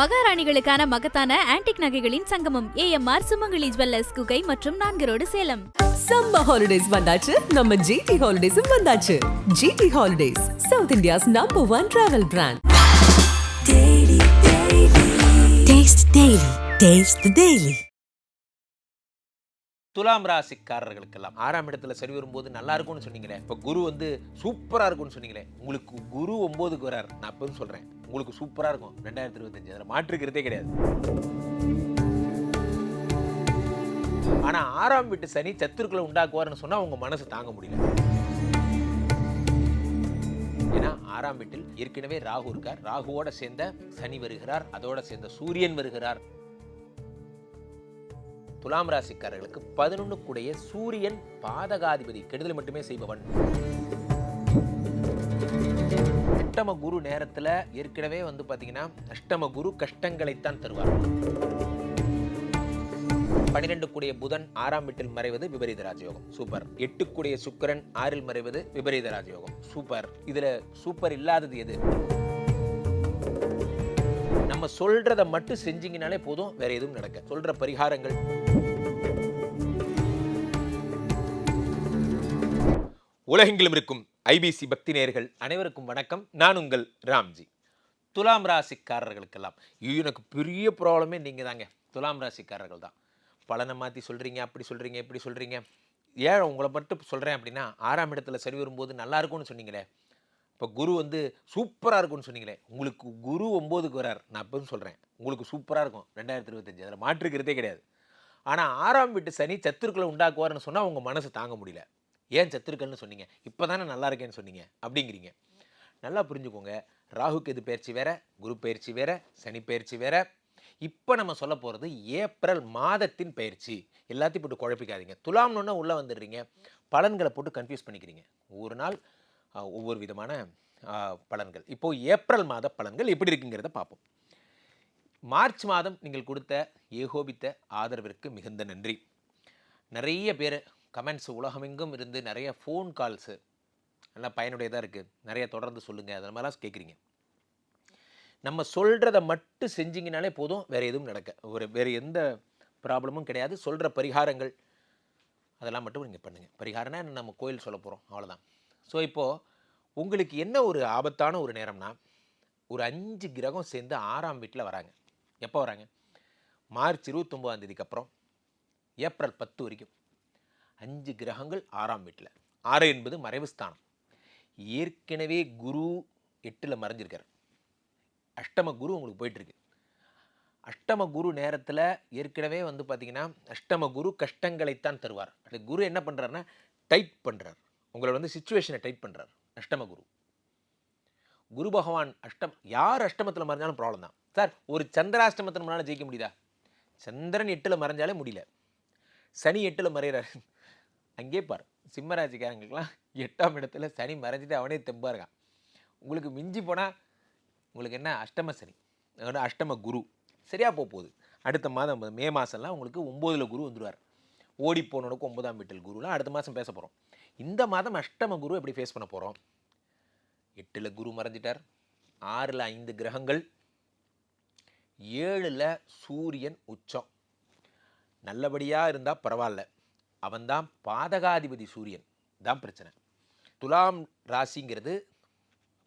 மகாராணிகளுக்கான மகத்தான ஆன்டிக் நகைகளின் சங்கமம். ஏஎம்ஆர் சுமங்கலி ஜுவல்லர்ஸ் குகை மற்றும் நான்கு ரோடு சேலம். சம்மர் ஹாலிடேஸ் வந்தாச்சு. நம்ம ஜிடி ஹாலிடேஸும் வந்தாச்சு. GT holidays South India's number one travel brand Taste Daily. Taste the Daily. துலாம் ராசிக்காரர்களுக்கெல்லாம். ஆறாம் இடத்துல சரி வரும்போது நல்லா இருக்கும்னு சொன்னீங்களே. இப்போ குரு வந்து சூப்பரா இருக்கும்னு சொன்னீங்களே. உங்களுக்கு குரு ஒன்பதுக்கு வரார். நான் அப்பவும் சொல்றேன். உங்களுக்கு சூப்பரா இருக்கும். ரெண்டாயிரத்தி இருபத்தஞ்சு. அதில் மாற்றுக்கிறதே கிடையாது. ஆனா ஆறாம் வீட்டு சனி சத்துருக்களை உண்டாக்குவார்னு சொன்னா உங்க மனசு தாங்க முடியல. ஏன்னா ஆறாம் வீட்டில் ஏற்கனவே ராகு இருக்கார். ராகுவோட சேர்ந்த சனி வருகிறார். அதோட சேர்ந்த சூரியன் வருகிறார். துலாம் ராசிக்காரர்களுக்கு பதினொன்று கூடிய சூரியன் பாதகாதிபதி கெடுதல் மட்டுமே செய்பவன். அஷ்டம குரு நேரத்துல ஏற்கனவே வந்து பாத்தீங்கன்னா அஷ்டம குரு கஷ்டங்களைத்தான் தருவார். பன்னிரெண்டு கூடிய புதன் ஆறாம் வீட்டில் மறைவது விபரீத ராஜயோகம். சூப்பர். எட்டு கூடிய சுக்கிரன் ஆறில் மறைவது விபரீத ராஜயோகம். சூப்பர். இதுல சூப்பர் இல்லாதது எது? நம்ம சொல்றதை மட்டும் செஞ்சீங்கனாலே போதும் வேற எதுவும் நடக்க சொல்ற பரிகாரங்கள். உலகெங்கிலும் இருக்கும் ஐபிசி பக்தி நேயர்கள் அனைவருக்கும் வணக்கம். நான் உங்கள் ராம்ஜி. துலாம் ராசிக்காரர்களுக்கெல்லாம் ஐயோ, எனக்கு பெரிய ப்ராப்ளமே நீங்கள் தாங்க துலாம் ராசிக்காரர்கள் தான். பலனை மாற்றி சொல்கிறீங்க அப்படி சொல்கிறீங்க இப்படி சொல்கிறீங்க ஏன் உங்களை மட்டும் சொல்கிறேன் அப்படின்னா ஆறாம் இடத்துல சரி வரும்போது நல்லா இருக்கும்னு சொன்னீங்களே. இப்போ குரு வந்து சூப்பராக இருக்கும்னு சொன்னீங்களே. உங்களுக்கு குரு ஒம்போதுக்கு வரார் நான் அப்போதும் சொல்கிறேன் உங்களுக்கு சூப்பராக இருக்கும். ரெண்டாயிரத்தி இருபத்தஞ்சி. அதில் மாற்றுக்கிறதே கிடையாது. ஆனால் ஆறாம் வீட்டு சனி சத்துருக்களை உண்டாக்குவார்னு சொன்னால் உங்கள் மனசு தாங்க முடியல. ஏன் சத்துருக்கள்னு சொன்னீங்க. இப்போ தானே நல்லா இருக்கேன்னு சொன்னீங்க. அப்படிங்கிறீங்க. நல்லா புரிஞ்சுக்கோங்க. ராகுக்கு எது பயிற்சி வேற குரு பயிற்சி வேற சனி பயிற்சி வேற. இப்போ நம்ம சொல்ல போகிறது ஏப்ரல் மாதத்தின் பயிற்சி. எல்லாத்தையும் போட்டு குழப்பிக்காதீங்க. துலாம்னு உள்ளே வந்துடுறீங்க. பலன்களை போட்டு கன்ஃபியூஸ் பண்ணிக்கிறீங்க. ஒரு நாள் ஒவ்வொரு விதமான பலன்கள். இப்போது ஏப்ரல் மாத பலன்கள் எப்படி இருக்குங்கிறத பார்ப்போம். மார்ச் மாதம் நீங்கள் கொடுத்த ஏகோபித்த ஆதரவிற்கு மிகுந்த நன்றி. நிறைய பேர் கமெண்ட்ஸ் உலகமெங்கும் இருந்து நிறைய ஃபோன் கால்ஸு நல்லா பயனுடையதாக இருக்குது நிறைய தொடர்ந்து சொல்லுங்கள் அதை மாதிரிலாம் கேட்குறீங்க நம்ம சொல்கிறத மட்டும் செஞ்சிங்கனாலே போதும். வேறு எதுவும் நடக்க ஒரு வேறு எந்த ப்ராப்ளமும் கிடையாது. சொல்கிற பரிகாரங்கள் அதெல்லாம் மட்டும் நீங்கள் பண்ணுங்கள் பரிகாரம்னா என்ன? நம்ம கோயில் சொல்ல போகிறோம் அவ்வளோதான் ஸோ இப்போது உங்களுக்கு என்ன ஒரு ஆபத்தான ஒரு நேரம்னா ஒரு அஞ்சு கிரகம் சேர்ந்து ஆறாம் வீட்டில் வராங்க. எப்போ வராங்க? மார்ச் இருபத்தொம்போதாம் தேதிக்கு அப்புறம் ஏப்ரல் பத்து வரைக்கும். அஞ்சு கிரகங்கள் ஆறாம் வீட்டில். ஆறு என்பது மறைவு ஸ்தானம். ஏற்கனவே குரு எட்டில் மறைஞ்சிருக்கார். அஷ்டம குரு உங்களுக்கு போயிட்டுருக்கு. அஷ்டம குரு நேரத்தில் ஏற்கனவே வந்து பார்த்தீங்கன்னா அஷ்டம குரு கஷ்டங்களைத்தான் தருவார். அது குரு என்ன பண்ணுறாருன்னா டைட் பண்ணுறார் உங்களை வந்து சுச்சுவேஷனை டைட் பண்ணுறார் அஷ்டம குரு. குரு பகவான் அஷ்டம் யார் அஷ்டமத்தில் மறைஞ்சாலும் ப்ராப்ளம் தான். சார் ஒரு சந்திராஷ்டமத்தில் முன்னால் ஜெயிக்க முடியுதா? சந்திரன் எட்டில் மறைஞ்சாலே முடியல. சனி எட்டில் மறைகிறார் அங்கே பார். சிம்மராஜிக்காரங்களுக்கெல்லாம் எட்டாம் இடத்துல சனி மறைஞ்சிட்டு அவனே தெம்பாக இருக்கான். உங்களுக்கு மிஞ்சி போனால் உங்களுக்கு என்ன? அஷ்டம சனி. அதாவது அஷ்டம குரு. சரியாக போக போகுது. அடுத்த மாதம் மே மாதம்லாம் உங்களுக்கு ஒம்போதில் குரு வந்துடுவார் ஓடி போனவனுக்கு ஒன்பதாம் வீட்டில் குருலாம் அடுத்த மாதம் பேச போகிறோம் இந்த மாதம் அஷ்டம குரு எப்படி ஃபேஸ் பண்ண போகிறோம் எட்டில் குரு மறைஞ்சிட்டார். ஆறில் ஐந்து கிரகங்கள். ஏழில் சூரியன் உச்சம். நல்லபடியாக இருந்தால் பரவாயில்ல. அவன்தான் பாதகாதிபதி சூரியன். தான் பிரச்சனை. துலாம் ராசிங்கிறது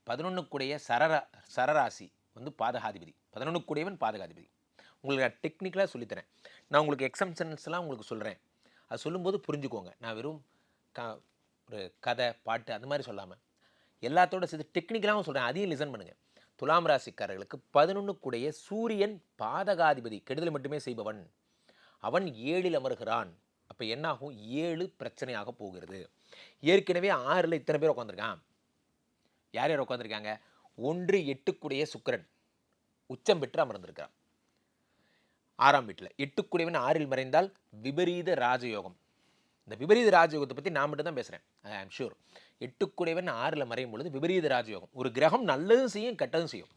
பதினொன்றுக்குடைய சரரா சரராசி வந்து பாதகாதிபதி. பதினொன்றுக்குடையவன் பாதகாதிபதி. உங்களுக்கு நான் டெக்னிக்கலாக சொல்லித்தரேன் நான் உங்களுக்கு எக்ஸம்ஷன்ஸ்லாம் உங்களுக்கு சொல்கிறேன் அது சொல்லும்போது புரிஞ்சுக்கோங்க. நான் வெறும் க ஒரு கதை பாட்டு அந்த மாதிரி சொல்லாமல் எல்லாத்தோட சேர்த்து டெக்னிக்கலாகவும் சொல்கிறேன் அதையும் லிசன் பண்ணுங்கள் துலாம் ராசிக்காரர்களுக்கு பதினொன்றுக்குடைய சூரியன் பாதகாதிபதி. கெடுதல் மட்டுமே செய்பவன். அவன் ஏழில் அமர்கிறான். அப்போ என்னாகும்? ஏழு பிரச்சனையாக போகிறது. ஏற்கனவே ஆறில் இத்தனை பேர் உட்காந்துருக்கான் யார் யார் உட்காந்துருக்காங்க ஒன்று எட்டுக்குடைய சுக்கிரன். உச்சம் பெற்று அமர்ந்திருக்கிறான். ஆறாம் வீட்டில். எட்டுக்குடையவன் ஆறில் மறைந்தால் விபரீத ராஜயோகம். இந்த விபரீத ராஜயோகத்தை பற்றி நான் மட்டும் தான் பேசுகிறேன் ஐ ஆம் ஷூர் எட்டுக்குடையவன் ஆறில் மறையும் பொழுது விபரீத ராஜயோகம். ஒரு கிரகம் நல்லதும் செய்யும் கெட்டதும் செய்யும்.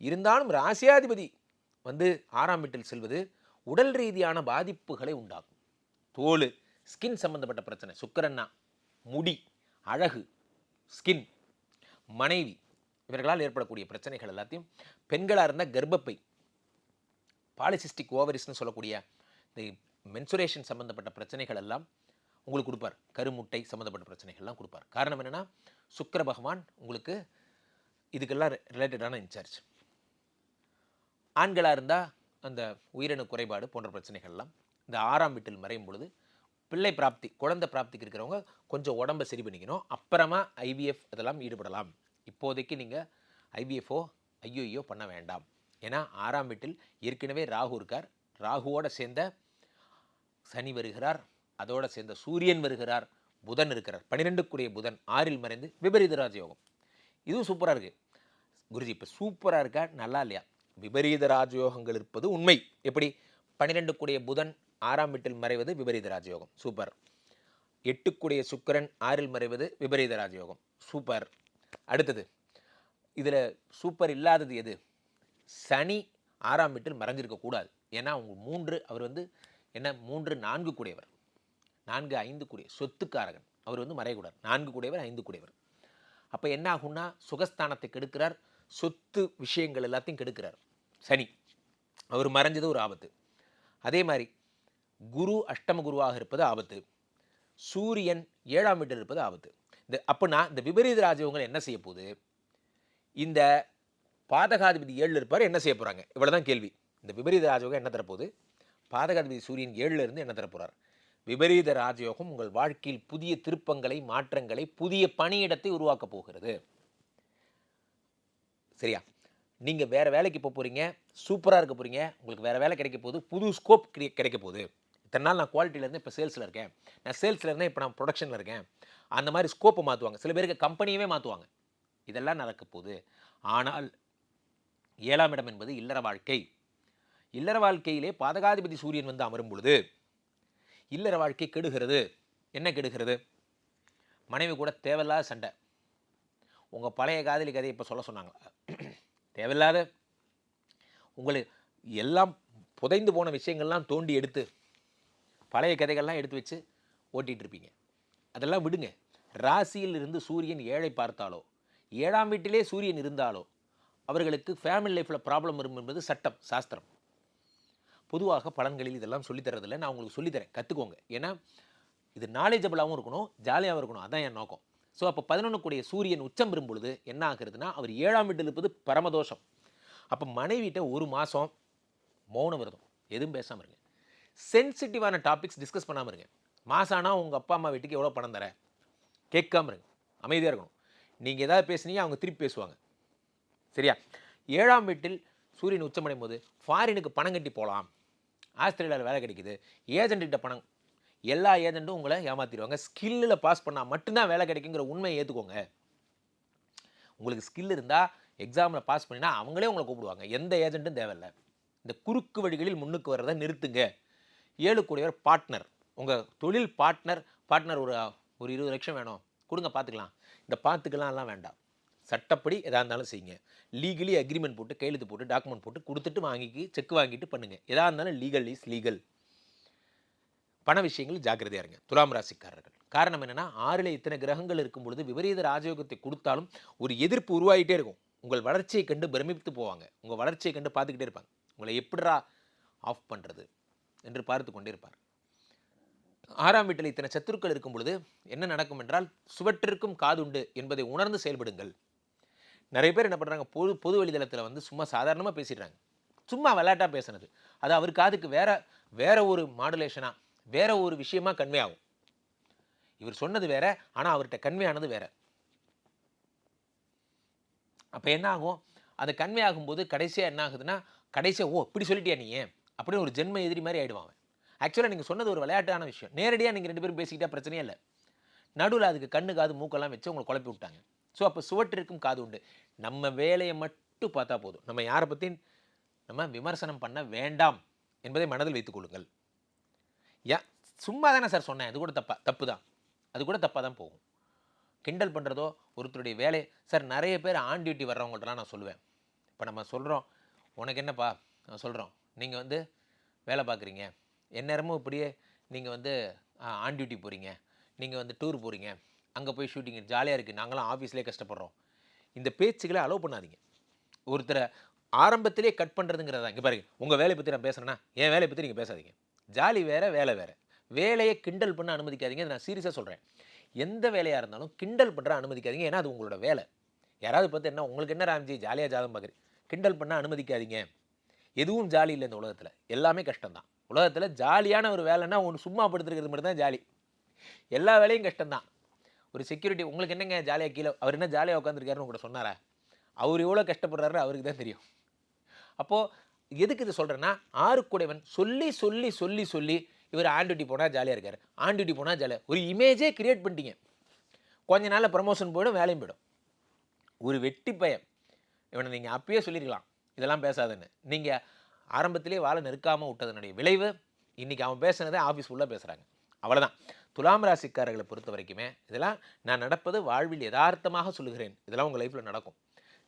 இருந்தாலும் ராசியாதிபதி வந்து ஆறாம் வீட்டில் செல்வது உடல் ரீதியான பாதிப்புகளை உண்டாகும் தோல் ஸ்கின் சம்மந்தப்பட்ட பிரச்சனை. சுக்கிரன்னா முடி அழகு ஸ்கின் மனைவி. இவர்களால் ஏற்படக்கூடிய பிரச்சனைகள் எல்லாத்தையும் பெண்களாக இருந்தால் கர்ப்பப்பை. பாலிசிஸ்டிக் ஓவரிஸ்னு சொல்லக்கூடிய இந்த மென்சுரேஷன் சம்மந்தப்பட்ட பிரச்சனைகள் எல்லாம் உங்களுக்கு கொடுப்பார். கருமுட்டை சம்மந்தப்பட்ட பிரச்சனைகள்லாம் கொடுப்பார். காரணம் என்னென்னா சுக்கர பகவான் உங்களுக்கு இதுக்கெல்லாம் ரிலேட்டடான இன்சார்ஜ் ஆண்களாக இருந்தால் அந்த உயிரணு குறைபாடு போன்ற பிரச்சனைகள்லாம் இந்த ஆறாம் வீட்டில் மறையும் பொழுது பிள்ளை பிராப்தி குழந்தை பிராப்திக்கு இருக்கிறவங்க கொஞ்சம் உடம்பை சரி பண்ணிக்கணும். அப்புறமா ஐவிஎஃப் இதெல்லாம் ஈடுபடலாம். இப்போதைக்கு நீங்கள் ஐவிஎஃப்ஓ ஐயோயோ பண்ண வேண்டாம். ஏன்னா ஆறாம் வீட்டில் ஏற்கனவே ராகு இருக்கார். ராகுவோடு சேர்ந்த சனி வருகிறார். அதோடு சேர்ந்த சூரியன் வருகிறார். புதன் இருக்கிறார். பன்னிரெண்டுக்குரிய புதன் ஆறில் மறைந்து விபரீத ராஜயோகம். இதுவும் சூப்பராக இருக்குது குருஜி இப்போ சூப்பராக இருக்கா? நல்லா இல்லையா? விபரீத ராஜயோகங்கள் இருப்பது உண்மை. எப்படி? பன்னிரெண்டுக்குடைய புதன் ஆறாம் வீட்டில் மறைவது விபரீத ராஜயோகம். சூப்பர். எட்டுக்குடைய சுக்கிரன் ஆறில் மறைவது விபரீத ராஜயோகம். சூப்பர். அடுத்தது. இதில் சூப்பர் இல்லாதது எது? சனி ஆறாம் வீட்டில் மறைஞ்சிருக்கக்கூடாது ஏன்னா அவங்க மூன்று அவர் வந்து என்ன? மூன்று நான்கு கூடியவர். நான்கு ஐந்து கூடிய சொத்துக்காரகன். அவர் வந்து மறையக்கூடாது. நான்கு கூடியவர் ஐந்து கூடியவர். அப்போ என்ன ஆகும்னா சுகஸ்தானத்தை கெடுக்கிறார். சொத்து விஷயங்கள் எல்லாத்தையும் கெடுக்கிறார். சனி. அவர் மறைஞ்சது ஒரு ஆபத்து. அதே மாதிரி குரு அஷ்டம குருவாக இருப்பது ஆபத்து. சூரியன் ஏழாம் வீட்டில் இருப்பது ஆபத்து. இந்த அப்படின்னா இந்த விபரீத ராஜயோகங்கள் என்ன செய்ய போகுது? இந்த பாதகாதிபதி ஏழில் இருப்பார் என்ன செய்ய போகிறாங்க இவ்வளோ தான் கேள்வி. இந்த விபரீத ராஜயோகம் என்ன தரப்போகுது? பாதகாதிபதி சூரியன் ஏழில் இருந்து என்ன தரப்போகிறார் விபரீத ராஜயோகம் உங்கள் வாழ்க்கையில் புதிய திருப்பங்களை மாற்றங்களை புதிய பணியிடத்தை உருவாக்கப் போகிறது. சரியா? நீங்கள் வேறு வேலைக்கு போக போகிறீங்க சூப்பராக இருக்க போகிறீங்க உங்களுக்கு வேறு வேலை கிடைக்க போகுது புது ஸ்கோப் கிடைக்க போகுது. இத்தனை நாள் நான் குவாலிட்டியிலேருந்து இப்போ சேல்ஸில் இருக்கேன். நான் சேல்ஸில் இருந்தேன் இப்போ நான் ப்ரொடக்ஷனில் இருக்கேன். அந்த மாதிரி ஸ்கோப்பை மாற்றுவாங்க சில பேருக்கு கம்பெனியவே மாற்றுவாங்க இதெல்லாம் நடக்க போகுது. ஆனால் ஏழாம் இடம் என்பது இல்லற வாழ்க்கை. இல்லற வாழ்க்கையிலே பாதகாதிபதி சூரியன் வந்து அமரும் பொழுது இல்லற வாழ்க்கை கெடுகிறது. என்ன கெடுகிறது? மனைவி கூட தேவையில்லாத சண்டை. உங்கள் பழைய காதலி கதையை இப்போ சொல்ல சொன்னாங்க. தேவையில்லாத உங்களை எல்லாம் புதைந்து போன விஷயங்கள்லாம் தோண்டி எடுத்து பழைய கதைகள்லாம் எடுத்து வச்சு ஓட்டிகிட்ருப்பீங்க. அதெல்லாம் விடுங்க. ராசியில் இருந்து சூரியன் ஏழை பார்த்தாலோ ஏழாம் வீட்டிலே சூரியன் இருந்தாலோ அவர்களுக்கு ஃபேமிலி லைஃப்பில் ப்ராப்ளம் வரும் என்பது சட்டம் சாஸ்திரம். பொதுவாக பலன்களில் இதெல்லாம் சொல்லித்தரதில்ல நான் உங்களுக்கு சொல்லித்தரேன் கற்றுக்கோங்க ஏன்னா இது நாலேஜபிளாகவும் இருக்கணும் ஜாலியாகவும் இருக்கணும். அதான் என் நோக்கம். ஸோ அப்போ பதினொன்று கூடிய சூரியன் உச்சம் பெறும் பொழுது என்ன ஆகுறதுனா அவர் ஏழாம் வீட்டில் இருப்பது பரமதோஷம். அப்போ மனைவிட்ட ஒரு மாதம் மௌன விரதம். எதுவும் பேசாமல் இருங்க. சென்சிட்டிவான டாபிக்ஸ் டிஸ்கஸ் பண்ணாமல் இருங்க. மாசானா ஆனால் உங்கள் அப்பா அம்மா வீட்டுக்கு எவ்வளோ பணம் தர கேட்காம இருங்க. அமைதியாக இருக்கணும். நீங்கள் ஏதாவது பேசுனீங்க அவங்க திருப்பி பேசுவாங்க. சரியா? ஏழாம் வீட்டில் சூரியன் உச்சமடையும் போது ஃபாரினுக்கு பணம் கட்டி போகலாம் ஆஸ்திரேலியாவில் வேலை கிடைக்குது. ஏஜென்ட்கிட்ட பணம். எல்லா ஏஜென்ட்டும் உங்களை ஏமாத்திடுவாங்க. ஸ்கில்லில் பாஸ் பண்ணால் மட்டும்தான் வேலை கிடைக்குங்கிற உண்மையை ஏற்றுக்கோங்க உங்களுக்கு ஸ்கில் இருந்தால் எக்ஸாமில் பாஸ் பண்ணினா அவங்களே உங்களை கூப்பிடுவாங்க. எந்த ஏஜென்ட்டும் தேவையில்லை. இந்த குறுக்கு வழிகளில் முன்னுக்கு வர்றதை நிறுத்துங்க. ஏழு கூடியவர் பார்ட்னர் உங்கள் தொழில் பார்ட்னர் பார்ட்னர் ஒரு ஒரு இருபது லட்சம் வேணும். கொடுங்க பார்த்துக்கலாம் இந்த பார்த்துக்கலாம் எல்லாம் வேண்டாம். சட்டப்படி எதாக இருந்தாலும் செய்யுங்க. லீகலி அக்ரிமெண்ட் போட்டு கையெழுத்து போட்டு டாக்குமெண்ட் போட்டு கொடுத்துட்டு வாங்கிக்கி செக் வாங்கிட்டு பண்ணுங்கள் எதாக இருந்தாலும் லீகல் இஸ் லீகல் பண விஷயங்கள் ஜாக்கிரதையா இருங்க. துலாம் ராசிக்காரர்கள். காரணம் என்னன்னா ஆறில் இத்தனை கிரகங்கள் இருக்கும் பொழுது விபரீத ராஜயோகத்தை கொடுத்தாலும் ஒரு எதிர்ப்பு உருவாகிட்டே இருக்கும். உங்கள் வளர்ச்சியை கண்டு பிரமித்து போவாங்க. உங்கள் வளர்ச்சியை கண்டு பார்த்துக்கிட்டே இருப்பாங்க. உங்களை எப்படிரா ஆஃப் பண்ணுறது என்று பார்த்து கொண்டிருப்பார். ஆறாம் வீட்டில் இத்தனை சத்துருக்கள் இருக்கும் பொழுது என்ன நடக்கும் என்றால் சுவற்றிற்கும் காதுண்டு என்பதை உணர்ந்து செயல்படுங்கள். நிறைய பேர் என்ன பண்ணுறாங்க பொது பொது வழிதளத்தில் வந்து சும்மா சாதாரணமாக பேசிடுறாங்க. சும்மா விளையாட்டாக பேசுனது. அது அவர் காதுக்கு வேற வேற ஒரு மாடுலேஷனாக வேற ஒரு விஷயமா கன்வே ஆகும். இவர் சொன்னது வேற ஆனால் அவர்கிட்ட கன்வே ஆனது வேற. அப்போ என்ன ஆகும்? அது கன்வே ஆகும்போது கடைசியாக என்ன ஆகுதுன்னா கடைசியாக ஓ இப்படி சொல்லிட்டியா நீ அப்படின்னு ஒரு ஜென்ம எதிரி மாதிரி ஆயிடுவான் ஆக்சுவலாக நீங்கள் சொன்னது ஒரு விளையாட்டான விஷயம். நேரடியாக நீங்கள் ரெண்டு பேரும் பேசிக்கிட்டா பிரச்சனையே இல்லை. நடுவில் அதுக்கு கண்ணு காது மூக்கெல்லாம் வச்சு உங்களை குழப்பி விட்டாங்க. ஸோ அப்போ சுவற்றிற்கும் காது உண்டு. நம்ம வேலையை மட்டும் பார்த்தா போதும். நம்ம யாரை பற்றி நம்ம விமர்சனம் பண்ண வேண்டாம் என்பதை மனதில் வைத்துக் கொள்ளுங்கள். ஏன் சும்மா தானே சார் சொன்னேன். அது கூட தப்பா தப்பு தான் அது கூட தப்பாக தான் போகும். கிண்டல் பண்ணுறதோ ஒருத்தருடைய வேலை சார் நிறைய பேர் ஆன் டியூட்டி வர்றவங்கள்ட்டலாம் நான் சொல்லுவேன். இப்போ நம்ம சொல்கிறோம் உனக்கு என்னப்பா? நான் சொல்கிறோம் நீங்கள் வந்து வேலை பார்க்குறீங்க. எந்நேரமும் இப்படியே நீங்கள் வந்து ஆன் டியூட்டி போகிறீங்க நீங்கள் வந்து டூர் போகிறீங்க அங்கே போய் ஷூட்டிங் ஜாலியாக இருக்குது நாங்களாம் ஆஃபீஸ்லேயே கஷ்டப்படுறோம். இந்த பேச்சுக்களை அலோவ் பண்ணாதீங்க. ஒருத்தரை ஆரம்பத்திலே கட் பண்ணுறதுங்கிறதா இங்கே பாருங்க. உங்கள் வேலையை பற்றி நான் பேசுகிறேன்னா என் வேலையை பற்றி நீங்கள் பேசாதீங்க. ஜாலி வேறு வேலை வேறு. வேலையை கிண்டல் பண்ண அனுமதிக்காதீங்க. நான் சீரியஸாக சொல்கிறேன் எந்த வேலையாக இருந்தாலும் கிண்டல் பண்ணுற அனுமதிக்காதீங்க. ஏன்னா அது உங்களோட வேலை. யாராவது பார்த்து என்ன உங்களுக்கு என்ன ராம்ஜி? ஜாலியாக ஜாதம் பார்க்குறீங்க கிண்டல் பண்ண அனுமதிக்காதீங்க. எதுவும் ஜாலி இல்லை இந்த உலகத்தில். எல்லாமே கஷ்டம்தான். உலகத்தில் ஜாலியான ஒரு வேலைன்னா ஒன்று சும்மா படுத்துருக்கிறது மட்டும் தான் ஜாலி. எல்லா வேலையும் கஷ்டம்தான். ஒரு செக்யூரிட்டி உங்களுக்கு என்னங்க ஜாலியாக கீழே அவர் என்ன ஜாலியாக உட்காந்துருக்காருன்னு உங்கள்கிட்ட சொன்னாரா? அவர் எவ்வளோ கஷ்டப்படுறாரு அவருக்கு தான் தெரியும். அப்போது எதுக்கு இது சொல்கிறேன்னா ஆறுக்குடைவன் சொல்லி சொல்லி சொல்லி சொல்லி இவர் ஆன் டியூட்டி போனால் ஜாலியாக இருக்கார். ஆன் டியூட்டி போனால் ஜாலியாக ஒரு இமேஜே கிரியேட் பண்ணிட்டீங்க. கொஞ்ச நாளில் ப்ரமோஷன் போயிடும் வேலையும் போயிடும். ஒரு வெட்டி பையன். இவனை நீங்கள் அப்பயே சொல்லியிருக்கலாம் இதெல்லாம் பேசாதுன்னு. நீங்கள் ஆரம்பத்திலே வாழை நெருக்காமல் விட்டதனுடைய விளைவு இன்றைக்கி அவன் பேசுனதே ஆஃபீஸ் ஃபுல்லாக பேசுகிறாங்க அவ்வளோதான் துலாம் ராசிக்காரர்களை பொறுத்த வரைக்குமே இதெல்லாம் நான் நடப்பது வாழ்வில் யதார்த்தமாக சொல்லுகிறேன். இதெல்லாம் உங்கள் லைஃப்பில் நடக்கும்.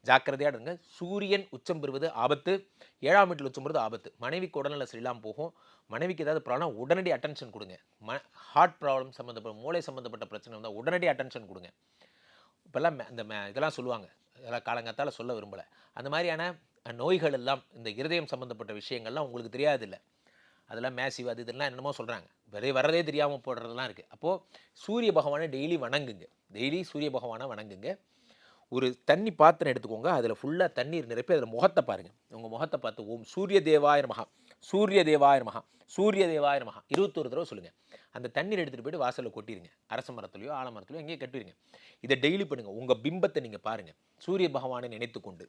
ஜாக்கிரதையாக இருங்க. சூரியன் உச்சம் பெறுவது ஆபத்து. ஏழாம் வீட்டில் உச்சம் பெறுவது ஆபத்து. மனைவிக்கு உடல்நல சரியில்லாமல் போகும். மனைவிக்கு ஏதாவது ப்ராப்ளம் உடனடி அட்டென்ஷன் கொடுங்க. ம ஹார்ட் ப்ராப்ளம் சம்மந்தப்பட்ட மூளை சம்மந்தப்பட்ட பிரச்சனை வந்தால் உடனடி அட்டென்ஷன் கொடுங்க. இப்போல்லாம் இந்த மே- இதெல்லாம் சொல்லுவாங்க. இதெல்லாம் காலங்காத்தால் சொல்ல விரும்பலை. அந்த மாதிரியான நோய்கள் எல்லாம் இந்த இருதயம் சம்மந்தப்பட்ட விஷயங்கள்லாம் உங்களுக்கு தெரியாதில்ல. அதெல்லாம் மேசிவ் அது இதெல்லாம் என்னமோ சொல்கிறாங்க வரே வரதே தெரியாமல் போடுறதெல்லாம் இருக்குது அப்போது சூரிய பகவானை டெய்லி வணங்குங்க. டெய்லி சூரிய பகவானை வணங்குங்க. ஒரு தண்ணி பாத்திரம் எடுத்துக்கோங்க. அதில் ஃபுல்லாக தண்ணீர் நிரப்பி அதில் முகத்தை பாருங்கள் உங்கள் முகத்தை பார்த்து ஓம் சூரிய தேவாய மகா சூரிய தேவாய மகா சூரிய தேவாய மகா இருபத்தொரு தடவை சொல்லுங்கள் அந்த தண்ணீர் எடுத்துகிட்டு போயிட்டு வாசலில் கொட்டிடுங்க அரச மரத்துலையோ ஆலமரத்துலையோ எங்கேயோ கட்டிடுங்க இதை டெய்லி பண்ணுங்கள் உங்கள் பிம்பத்தை நீங்கள் பாருங்கள் சூரிய பகவானை நினைத்து கொண்டு.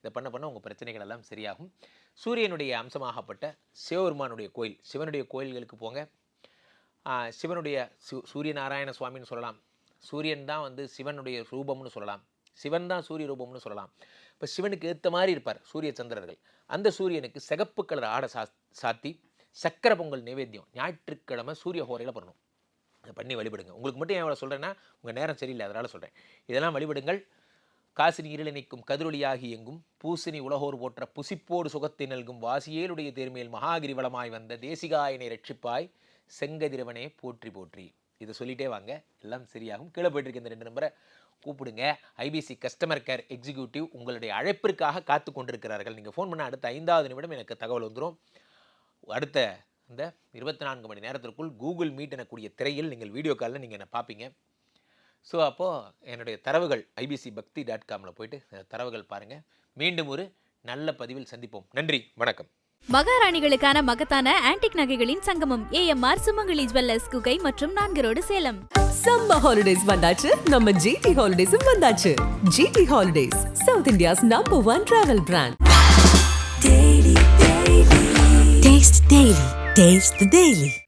இதை பண்ண பண்ண உங்கள் பிரச்சனைகள் எல்லாம் சரியாகும். சூரியனுடைய அம்சமாகப்பட்ட சிவபெருமானுடைய கோயில் சிவனுடைய கோயில்களுக்கு போங்க. சிவனுடைய சு சூரிய நாராயண சுவாமின்னு சொல்லலாம். சூரியன் தான் வந்து சிவனுடைய ரூபம்னு சொல்லலாம். சிவன் தான் சூரிய ரூபம்னு சொல்லலாம். இப்போ சிவனுக்கு ஏற்ற மாதிரி இருப்பார் சூரிய சந்திரர்கள். அந்த சூரியனுக்கு சிகப்பு கலர் ஆடை சா சாத்தி சக்கரை பொங்கல் நைவேத்தியம் ஞாயிற்றுக்கிழமை சூரிய ஹோரையில் பண்ணணும். அதை பண்ணி வழிபடுங்க. உங்களுக்கு மட்டும் ஏன் இவ்வளோ சொல்கிறேன்னா உங்கள் நேரம் சரியில்லை அதனால் சொல்கிறேன் இதெல்லாம் வழிபடுங்கள். காசினி இருளை நிற்கும் கதிரொலியாகி எங்கும் பூசினி உலகோர் போற்ற புசிப்போடு சுகத்தை நல்கும் வாசியேலுடைய தேர்மையில் மகாகிரிவலமாய் வந்த தேசிகாயனை ரட்சிப்பாய் செங்கதிரவனே போற்றி போற்றி. இதை சொல்லிட்டே வாங்க. எல்லாம் சரியாகும். கீழே போயிட்டு இருக்க இந்த ரெண்டு நம்பரை கூப்பிடுங்க. ஐபிசி கஸ்டமர் கேர் எக்ஸிக்யூட்டிவ் உங்களுடைய அழைப்பிற்காக காத்து கொண்டிருக்கிறார்கள். நீங்கள் ஃபோன் பண்ண அடுத்த ஐந்தாவது நிமிடம் எனக்கு தகவல் வந்துடும் அடுத்த இந்த இருபத்தி நான்கு மணி நேரத்திற்குள் கூகுள் மீட் எனக்கூடிய திரையில் நீங்கள் வீடியோ காலில் நீங்கள் என்னை பார்ப்பீங்க ஸோ அப்போது என்னுடைய தரவுகள் ஐபிசி பக்தி டாட் காமில் போயிட்டு தரவுகள் பாருங்கள் மீண்டும் ஒரு நல்ல பதிவில் சந்திப்போம். நன்றி. வணக்கம். மகாராணிகளுக்கான மகத்தான ஆன்டிக் நகைகளின் சங்கமம். ஏஎம்ஆர் சுமங்கலி ஜுவல்லர்ஸ் குகை மற்றும் நான்கு ரோடு சேலம். சம்மர் ஹாலிடேஸ் வந்தாச்சு. நம்ம ஜிடி ஹாலிடேஸும் வந்தாச்சு. GT holidays South India's number one travel brand Taste the Daily. Taste the Daily.